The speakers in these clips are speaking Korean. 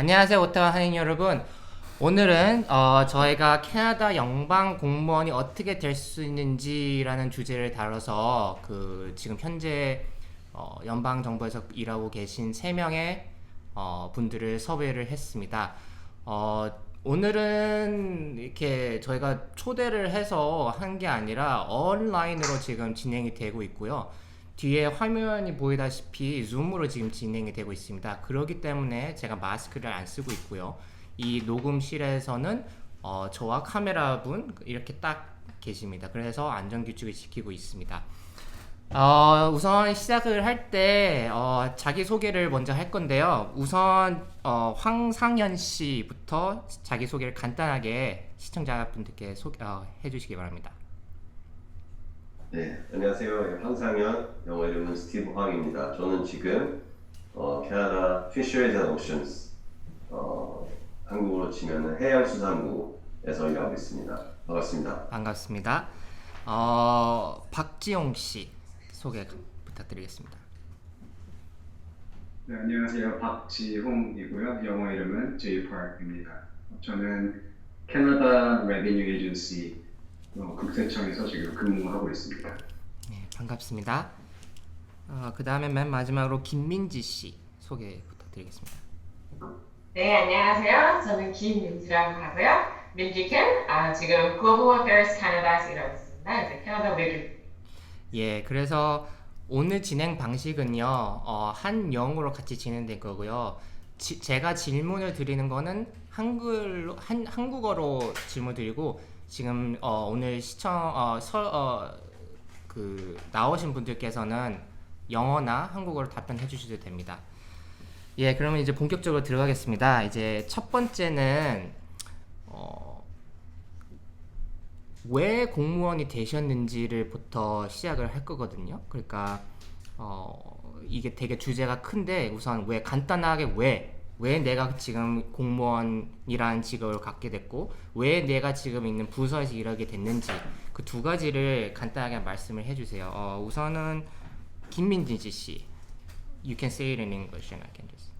안녕하세요 오타와 한인 여러분 오늘은 어, 저희가 캐나다 연방 공무원이 어떻게 될 수 있는지라는 주제를 다뤄서 그 지금 현재 어, 연방 정부에서 일하고 계신 세 명의 어, 분들을 섭외를 했습니다. 어, 오늘은 이렇게 저희가 초대를 해서 한 게 아니라 온라인으로 지금 진행이 되고 있고요. 뒤에 화면이 보이다시피 줌으로 지금 진행이 되고 있습니다. 그렇기 때문에 제가 마스크를 안 쓰고 있고요. 이 녹음실에서는 어, 저와 카메라 분 이렇게 딱 계십니다. 그래서 안전 규칙을 지키고 있습니다. 어, 우선 시작을 할때 어, 자기 소개를 먼저 할 건데요. 우선 어, 황상현 씨부터 자기 소개를 간단하게 시청자분들께 소개 어, 해주시기 바랍니다. 네, 안녕하세요. 황상현, 영어 이름은 스티브 황입니다. 저는 지금 어, 캐나다 Fisheries and Oceans, 어, 한국으로 치면 해양수산부에서 일하고 있습니다. 반갑습니다. 반갑습니다. 어, 박지용 씨 소개 부탁드리겠습니다. 네, 안녕하세요. 박지홍이고요. 영어 이름은 J Park입니다. 저는 캐나다 레비뉴 에이전시 어, 국세청에서 지금 근무하고 있습니다. 네, 반갑습니다. 어, 그 다음에 맨 마지막으로 김민지 씨 소개 부탁드리겠습니다. 네, 안녕하세요. 저는 김민지라고 하고요. 민지캠, 아, 지금 Global Affairs Canada에서 일하고 있습니다. 이제 캐나다 외교. 예, 그래서 오늘 진행 방식은요, 어, 한 영어로 같이 진행될 거고요. 지- 제가 질문을 드리는 거는 한글로 한 한국어로 질문 드리고 지금 어, 오늘 시청 어, 서, 어, 그 나오신 분들께서는 영어나 한국어로 답변해 주셔도 됩니다. 예, 그러면 이제 본격적으로 들어가겠습니다. 이제 첫 번째는 어, 왜 공무원이 되셨는지를부터 시작을 할 거거든요. 그러니까 어, 이게 되게 주제가 큰데 우선 왜 간단하게 왜 왜 내가 지금 공무원이라는 직업을 갖게 됐고 왜 내가 지금 있는 부서에서 일하게 됐는지 그 두 가지를 간단하게 말씀을 해주세요. 어, 우선은 김민지 씨, you can say it in English and I can just.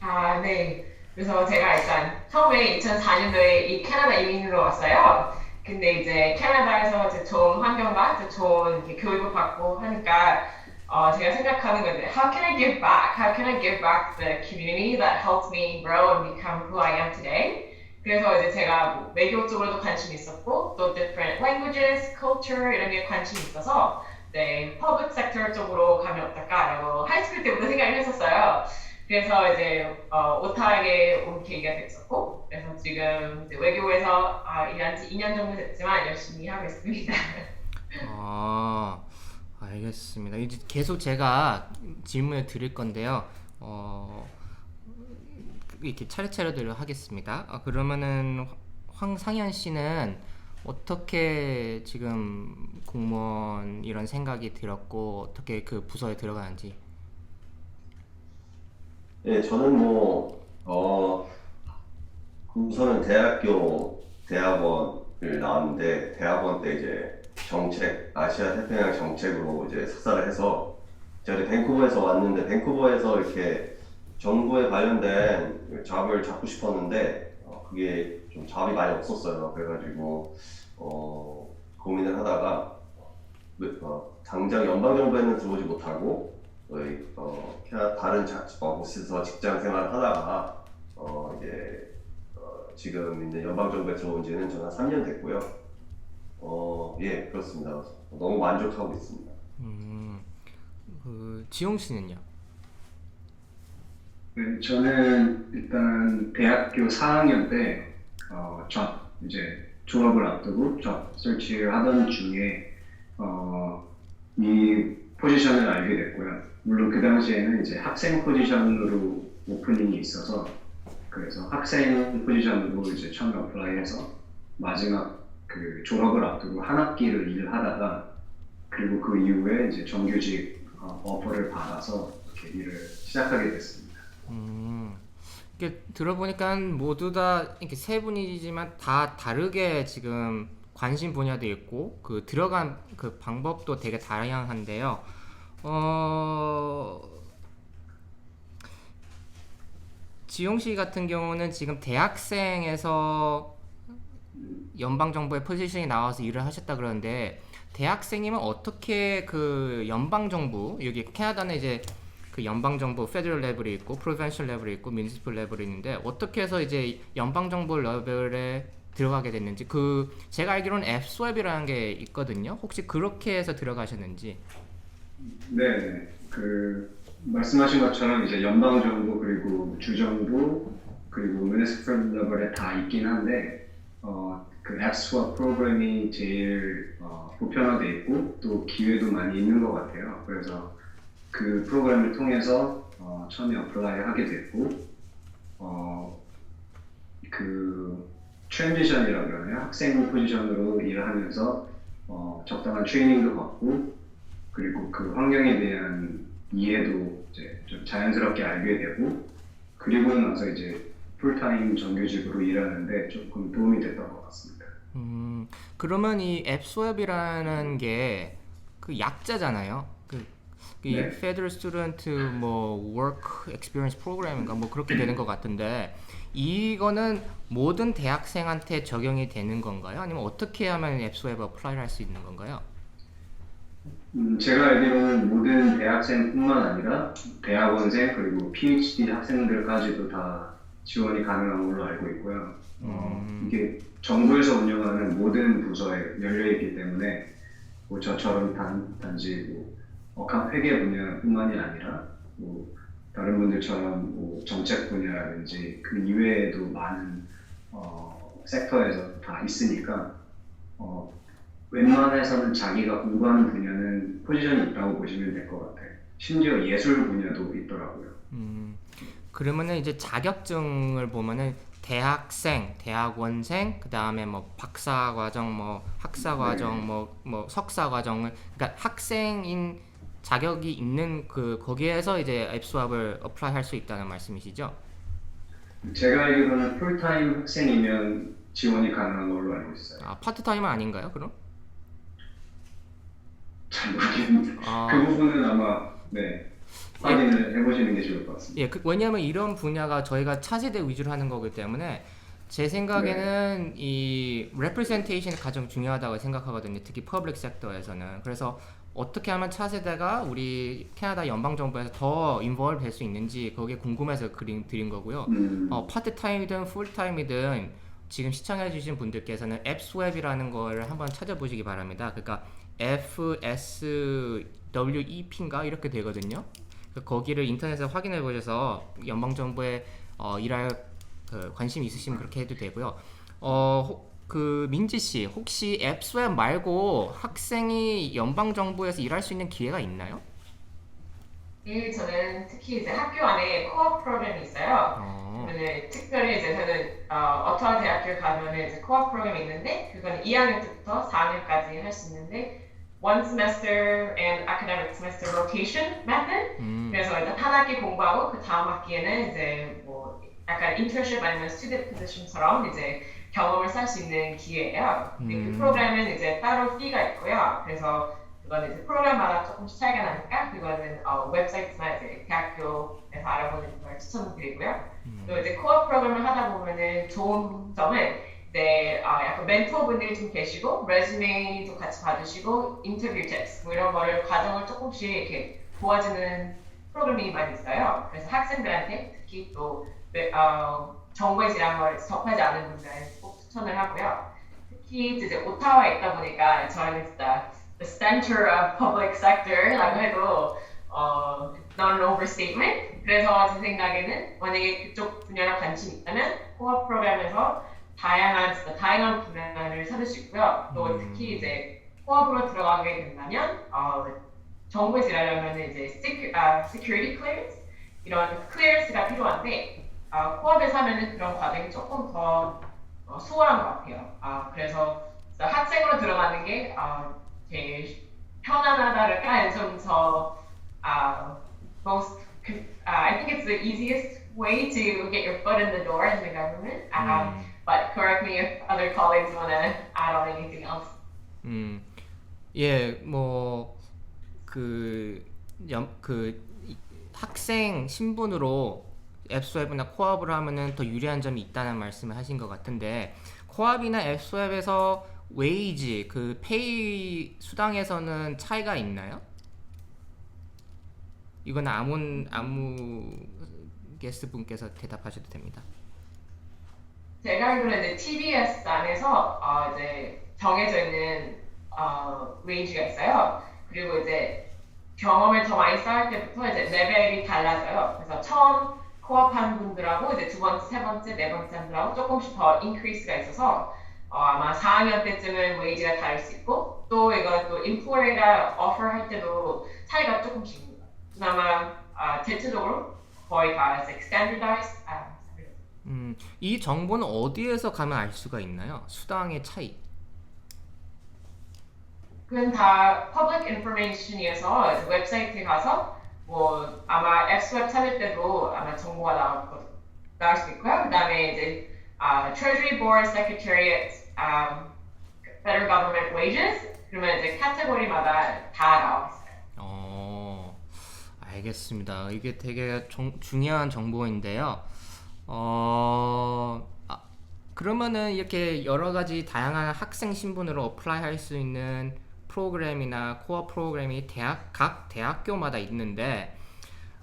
아, 네. 그래서 제가 일단 처음에 2004년도에 이 캐나다 이민으로 왔어요. 근데 이제 캐나다에서 이제 좋은 환경과 이제 좋은 교육을 받고 하니까 어, 제가 생각하는 건데, how can I give back? How can I give back the community that helped me grow and become who I am today? 그래서 이제 제가 뭐 외교 쪽으로도 관심이 있었고, 또 different languages, culture 이런 게 관심이 있어서, 네, public sector 쪽으로 가면 어떨까라고 하이스쿨 때부터 생각을 했었어요. 그래서 이제 어, 오타에게 온 계기가 됐었고, 그래서 지금 외교부에서 아, 일한 지 2년 정도 됐지만 열심히 하고 있습니다. 아, 알겠습니다. 이제 계속 제가 질문을 드릴 건데요. 어, 이렇게 차례차례대로 하겠습니다. 아, 그러면은 황상현 씨는 어떻게 지금 공무원 이런 생각이 들었고 어떻게 그 부서에 들어가는지. 네, 저는 뭐, 어, 우선은 대학교 대학원을 나왔는데, 대학원 때 이제 정책, 아시아 태평양 정책으로 이제 석사를 해서, 제가 밴쿠버에서 왔는데, 밴쿠버에서 이렇게 정부에 관련된 잡을 잡고 싶었는데, 어, 그게 좀 잡이 많이 없었어요. 그래가지고, 어, 고민을 하다가, 어, 당장 연방 정부에는 들어오지 못하고, 저희 어, 다른 자, 어, 곳에서 직장 생활을 하다가 어, 이제 어, 지금 있는 연방 정부에 들어온 지는 저는 한 3년 됐고요. 어, 예, 그렇습니다. 너무 만족하고 있습니다. 음, 그 지용 씨는요? 네, 저는 일단 대학교 4학년 때 어, job, 이제 졸업을 앞두고 job search를 하던 중에 어, 이 포지션을 알게 됐고요. 물론 그 당시에는 이제 학생 포지션으로 오프닝이 있어서 그래서 학생 포지션으로 이제 처음에 어플라이해서 마지막 그 졸업을 앞두고 한 학기를 일을 하다가 그리고 그 이후에 이제 정규직 어, 어퍼를 받아서 이렇게 일을 시작하게 됐습니다. 음, 이렇게 들어보니까 모두 다 이렇게 세 분이지만 다 다르게 지금 관심 분야도 있고 그 들어간 그 방법도 되게 다양한데요. 어, 지용 씨 같은 경우는 지금 대학생에서 연방 정부의 포지션이 나와서 일을 하셨다 그러는데 대학생이면 어떻게 그 연방 정부 여기 캐나다는 이제 그 연방 정부 페더럴 레벨이 있고 프로벤셜 레벨이 있고 미니스플 레벨이 있는데 어떻게 해서 이제 연방 정부 레벨에 들어가게 됐는지 그 제가 알기로는 앱스웹이라는 게 있거든요. 혹시 그렇게 해서 들어가셨는지. 네, 네. 그 말씀하신 것처럼 이제 연방 정부 그리고 주 정부 그리고 미니스트럴 레벨에 다 있긴 한데 어, 그 앱스와 프로그램이 제일 어, 보편화돼 있고 또 기회도 많이 있는 것 같아요. 그래서 그 프로그램을 통해서 어, 처음에 어플라이 하게 됐고 어, 그 트랜지션이라고 그러나요? 학생 포지션으로 일을 하면서 어, 적당한 트레이닝도 받고 그리고 그 환경에 대한 이해도 이제 좀 자연스럽게 알게 되고 그리고 나서 이제 풀타임 정규직으로 일하는데 조금 도움이 됐던 것 같습니다. 음, 그러면 이 앱스웹이라는 게 그 약자잖아요. 그, 이 네. Federal Student 뭐 Work Experience Program인가 뭐 그렇게 되는 것 같은데 이거는 모든 대학생한테 적용이 되는 건가요? 아니면 어떻게 하면 앱스웹 어플라이를 할 수 있는 건가요? 음, 제가 알기로는 모든 대학생뿐만 아니라 대학원생 그리고 PhD 학생들까지도 다 지원이 가능한 걸로 알고 있고요. 어, 음. 이게 정부에서 운영하는 모든 부서에 열려 있기 때문에 뭐 저처럼 단, 단지 뭐 억학 회계 분야뿐만이 아니라 뭐 다른 분들처럼 뭐 정책 분야라든지 그 이외에도 많은 어, 섹터에서 다 있으니까 어, 웬만해서는 자기가 공부하는 분야는 포지션이 있다고 보시면 될 것 같아요. 심지어 예술 분야도 있더라고요. 음, 그러면은 이제 자격증을 보면은 대학생, 대학원생, 그 다음에 뭐 박사 과정, 뭐 학사 과정, 뭐 뭐 석사 과정을 그러니까 학생인 자격이 있는 그 거기에서 이제 앱스왑을 어플라이 할 수 있다는 말씀이시죠? 제가 알기로는 풀타임 학생이면 지원이 가능한 걸로 알고 있어요. 아 파트타임은 아닌가요? 그럼? 잘 모르겠는데 아, 그 부분은 아마 네 확인을 해보시는 게 좋을 것 같습니다. 예, 그, 왜냐하면 이런 분야가 저희가 차세대 위주로 하는 거기 때문에 제 생각에는 이 representation이 가장 중요하다고 생각하거든요. 특히 퍼블릭 섹터에서는. 그래서 어떻게 하면 차세대가 우리 캐나다 연방 정부에서 더 인볼브 될수 있는지 그게 궁금해서 그린 드린 거고요. 음, 어, 파트타임이든 풀타임이든 지금 시청해 주신 분들께서는 앱스웹이라는 걸 한번 찾아보시기 바랍니다. 그러니까 FSWEP인가 이렇게 되거든요. 그 거기를 인터넷에 확인해 보셔서 연방 정부에 어, 일할 그 관심 있으시면 그렇게 해도 되고요. 어, 혹- 그 민지 씨 혹시 앱스웹 말고 학생이 연방 정부에서 일할 수 있는 기회가 있나요? 일 저는 특히 이제 학교 안에 코어 프로그램이 있어요. 어, 그러면 특별히 이제 저는 어, 어떠한 대학교 가면은 이제 코어 프로그램이 있는데 그거는 2학년 때부터 4학년까지 할 수 있는데 one semester and academic semester rotation method 음, 그래서 일단 한 학기 공부하고 그 다음 학기에는 이제 뭐 약간 internship 아니면 student position처럼 이제 경험을 쌓을 수 있는 기회예요. 근데 음. 그 프로그램은 이제 따로 fee가 있고요. 그래서 그거는 이제 프로그램마다 조금씩 차이가 나니까 그거는 어, 웹사이트나 이제 대학교에서 알아보는 걸 추천드리고요. 음. 또 이제 코어 프로그램을 하다 보면은 좋은 점은 이제 어, 약간 멘토분들이 좀 계시고 레즈메도 같이 받으시고 인터뷰 팁스 뭐 이런 거를 과정을 조금씩 이렇게 도와주는 프로그램이 많이 있어요. 그래서 학생들한테 특히 또 네, 어, 정부에서 이런 걸 접하지 않은 분들한테 꼭 추천을 하고요. 특히 이제 오타와에 있다 보니까 저는 진짜 the center of public sector라고 해도 어, not an overstatement. 그래서 제 생각에는 만약에 그쪽 분야에 관심 있다면 코어 프로그램에서 다양한 진짜 다양한 분야를 찾을 수 있고요. 또 음. 특히 이제 코업으로 들어가게 된다면 어, 정부에서 일하려면 이제 secu- 아, security clearance 이런 clearance가 필요한데 아, 코업에서 하면은 그런 과정이 조금 더 어, 수월한 것 같아요. 아, 그래서 학생으로 들어가는 게 아, 제일 편안하다랄까 좀더 아, most uh, I think it's the easiest way to get your foot in the door in the government. Um, 음. but correct me if other colleagues want to add on anything else. 음, 예, 뭐, 그, 연, 그, 이- 학생 신분으로 앱스웹이나 코업을 하면은 더 유리한 점이 있다는 말씀을 하신 것 같은데 코업이나 앱스웹에서 웨이지 그 페이 수당에서는 차이가 있나요? 이건 아무 아무 게스트 분께서 대답하셔도 됩니다. 제가 알기로는 TBS 안에서 어, 이제 정해져 있는 어, 웨이지가 있어요. 그리고 이제 경험을 더 많이 쌓을 때부터 이제 레벨이 달라져요. 그래서 처음 코업한 분들하고 이제 두 번째, 세 번째, 네 번째 분들하고 조금씩 더 인크리스가 있어서 어, 아마 4학년 때쯤은 웨이지가 다를 수 있고 또 이거 또 인플레이가 오퍼할 때도 차이가 조금씩. 그나마 아, 대체적으로 거의 다 standardized 아, 음, 이 정보는 어디에서 가면 알 수가 있나요? 수당의 차이. 그건 다 public information이어서 이제 웹사이트에 가서 뭐 아마 앱스웹 찾을 때도 아마 정보가 나올 거 나올 수 있고요. 그다음에 이제 아, Treasury Board Secretariat um, Federal Government Wages 그러면 이제 카테고리마다 다 나와 있어요. 어, 알겠습니다. 이게 되게 정- 중요한 정보인데요. 어, 아, 그러면은 이렇게 여러 가지 다양한 학생 신분으로 어플라이 할 수 있는 프로그램이나 코어 프로그램이 대학 각 대학교마다 있는데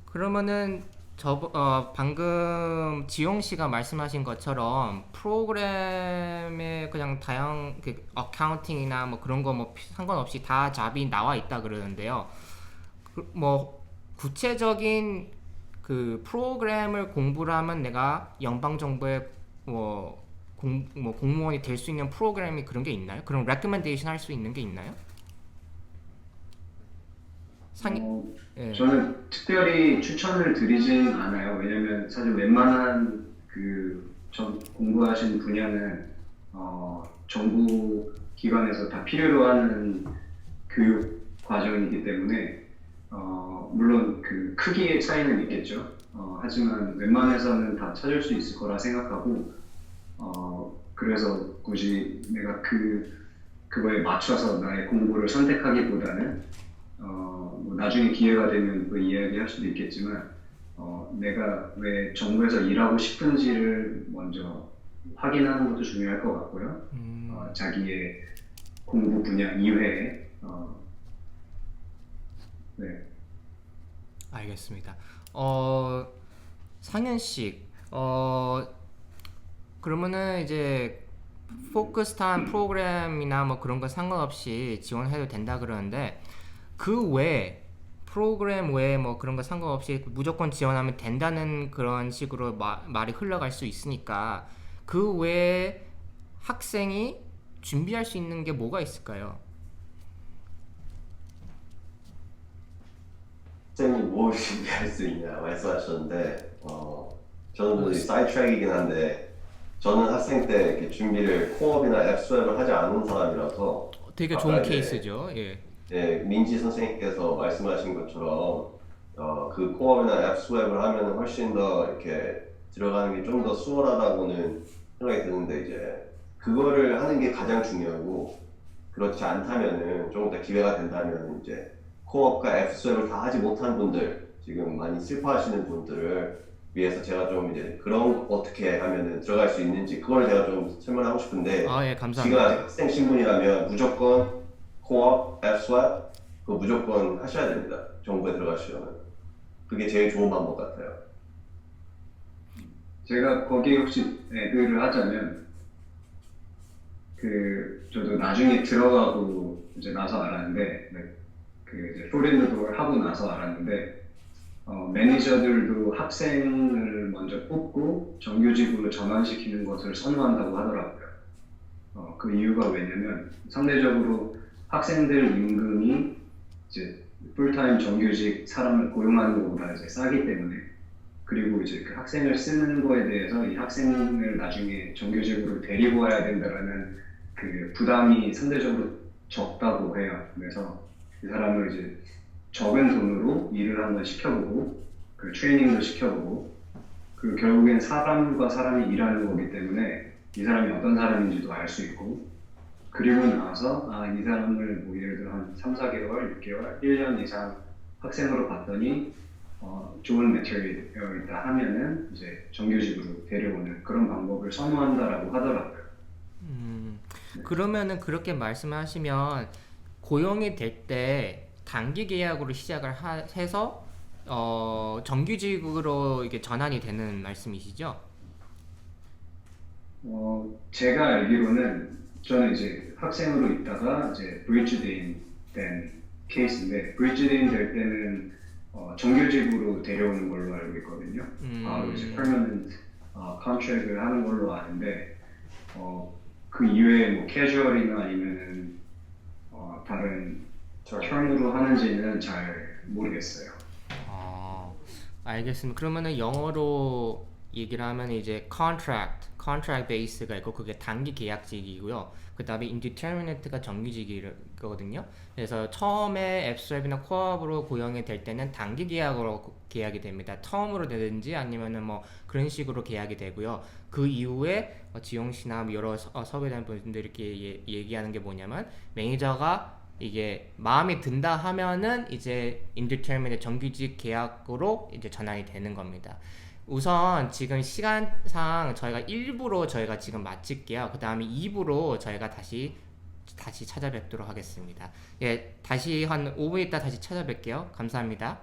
그러면은 저 어, 방금 지용 씨가 말씀하신 것처럼 프로그램에 그냥 다양 그 어카운팅이나 뭐 그런 거 뭐 상관없이 다 잡이 나와 있다 그러는데요. 그, 뭐 구체적인 그 프로그램을 공부를 하면 내가 연방 정부의 뭐, 공, 뭐 공무원이 될 수 있는 프로그램이 그런 게 있나요? 그런 레코멘데이션 할 수 있는 게 있나요? 상이 어, 예. 저는 특별히 추천을 드리진 않아요. 왜냐면 사실 웬만한 그 전 공부하신 분야는 어, 정부 기관에서 다 필요로 하는 교육 과정이기 때문에 어, 물론 그 크기의 차이는 있겠죠. 어, 하지만 웬만해서는 다 찾을 수 있을 거라 생각하고 어, 그래서 굳이 내가 그 그거에 맞춰서 나의 공부를 선택하기보다는 어, 뭐 나중에 기회가 되면 또 이야기할 수도 있겠지만 어, 내가 왜 정부에서 일하고 싶은지를 먼저 확인하는 것도 중요할 것 같고요. 음, 어, 자기의 공부 분야 이외에 어, 네. 알겠습니다. 어, 상현식, 어, 그러면은 이제 포커스한 프로그램이나 뭐 그런 거 상관없이 지원해도 된다 그러는데 그 외에 프로그램 외에 뭐 그런 거 상관없이 무조건 지원하면 된다는 그런 식으로 마- 말이 흘러갈 수 있으니까 그 외에 학생이 준비할 수 있는 게 뭐가 있을까요? 학생이 뭘 준비할 수 있냐 말씀하셨는데 어, 저는 뭐그 사이트트랙이긴 한데 저는 학생 때 이렇게 준비를 코업이나 앱스웹을 하지 않은 사람이라서 되게 아까 좋은 케이스죠. 예. 네, 민지 선생님께서 말씀하신 것처럼 어, 그 코업이나 앱스웹을 하면 훨씬 더 이렇게 들어가는 게 좀 더 수월하다고는 생각이 드는데 이제 그거를 하는 게 가장 중요하고 그렇지 않다면은 조금 더 기회가 된다면 이제 코업과 앱스웹을 다 하지 못한 분들 지금 많이 슬퍼하시는 분들을 위해서 제가 좀 이제 그런 어떻게 하면은 들어갈 수 있는지 그걸 제가 좀 설명하고 싶은데 아, 예, 지금 감사합니다. 아직 학생 신분이라면 무조건 코업, 앱스웹 그거 무조건 하셔야 됩니다. 정부에 들어가시려면 그게 제일 좋은 방법 같아요. 제가 거기에 혹시 애드를 하자면 그 저도 나중에 들어가고 이제 나서 알았는데 네, 그 이제 포렌드도 하고 나서 알았는데 어, 매니저들도 학생을 먼저 뽑고 정규직으로 전환시키는 것을 선호한다고 하더라고요. 어, 그 이유가 왜냐면 상대적으로 학생들 임금이 이제 풀타임 정규직 사람을 고용하는 것보다 이제 싸기 때문에 그리고 이제 그 학생을 쓰는 거에 대해서 이 학생을 나중에 정규직으로 데리고 와야 된다라는 그 부담이 상대적으로 적다고 해요. 그래서 이 사람을 이제 적은 돈으로 일을 한번 시켜보고 그 트레이닝도 시켜보고 그 결국엔 사람과 사람이 일하는 거기 때문에 이 사람이 어떤 사람인지도 알 수 있고 그리고 나서 아 이 사람을 뭐 예를 들어 한 3, 4개월, 6개월, 1년 이상 학생으로 봤더니 어, 좋은 매체리얼이다 하면은 이제 정규직으로 데려오는 그런 방법을 선호한다라고 하더라고요. 음, 그러면은 그렇게 말씀하시면 고용이 될 때 단기 계약으로 시작을 하, 해서 어, 정규직으로 이게 전환이 되는 말씀이시죠? 어, 제가 알기로는 저는 이제 학생으로 있다가 이제 브리지데인 된 케이스인데 브리지데인 될 때는 어, 정규직으로 데려오는 걸로 알고 있거든요. 음, 바로 이제 permanent 어, contract을 하는 걸로 아는데 어, 그 이외에 뭐 캐주얼이나 아니면은 어, 다른 term으로 하는지는 잘 모르겠어요. 어, 알겠습니다. 그러면은 영어로 얘기를 하면 이제 contract, contract base가 있고 그게 단기 계약직이고요. 그 다음에 indeterminate가 정규직이거든요. 그래서 처음에 앱스웹이나 코업으로 고용이 될 때는 단기 계약으로 고- 계약이 됩니다. 처음으로 되든지 아니면은 뭐 그런 식으로 계약이 되고요. 그 이후에 어, 지용 씨나 뭐 여러 서- 어, 섭외된 분들이 이렇게 예- 얘기하는 게 뭐냐면 매니저가 이게 마음에 든다 하면은 이제 indeterminate 정규직 계약으로 이제 전환이 되는 겁니다. 우선 지금 시간상 저희가 1부로 저희가 지금 마칠게요. 그 다음에 2부로 저희가 다시 다시 찾아뵙도록 하겠습니다. 예, 다시 한 5분 있다 다시 찾아뵐게요. 감사합니다.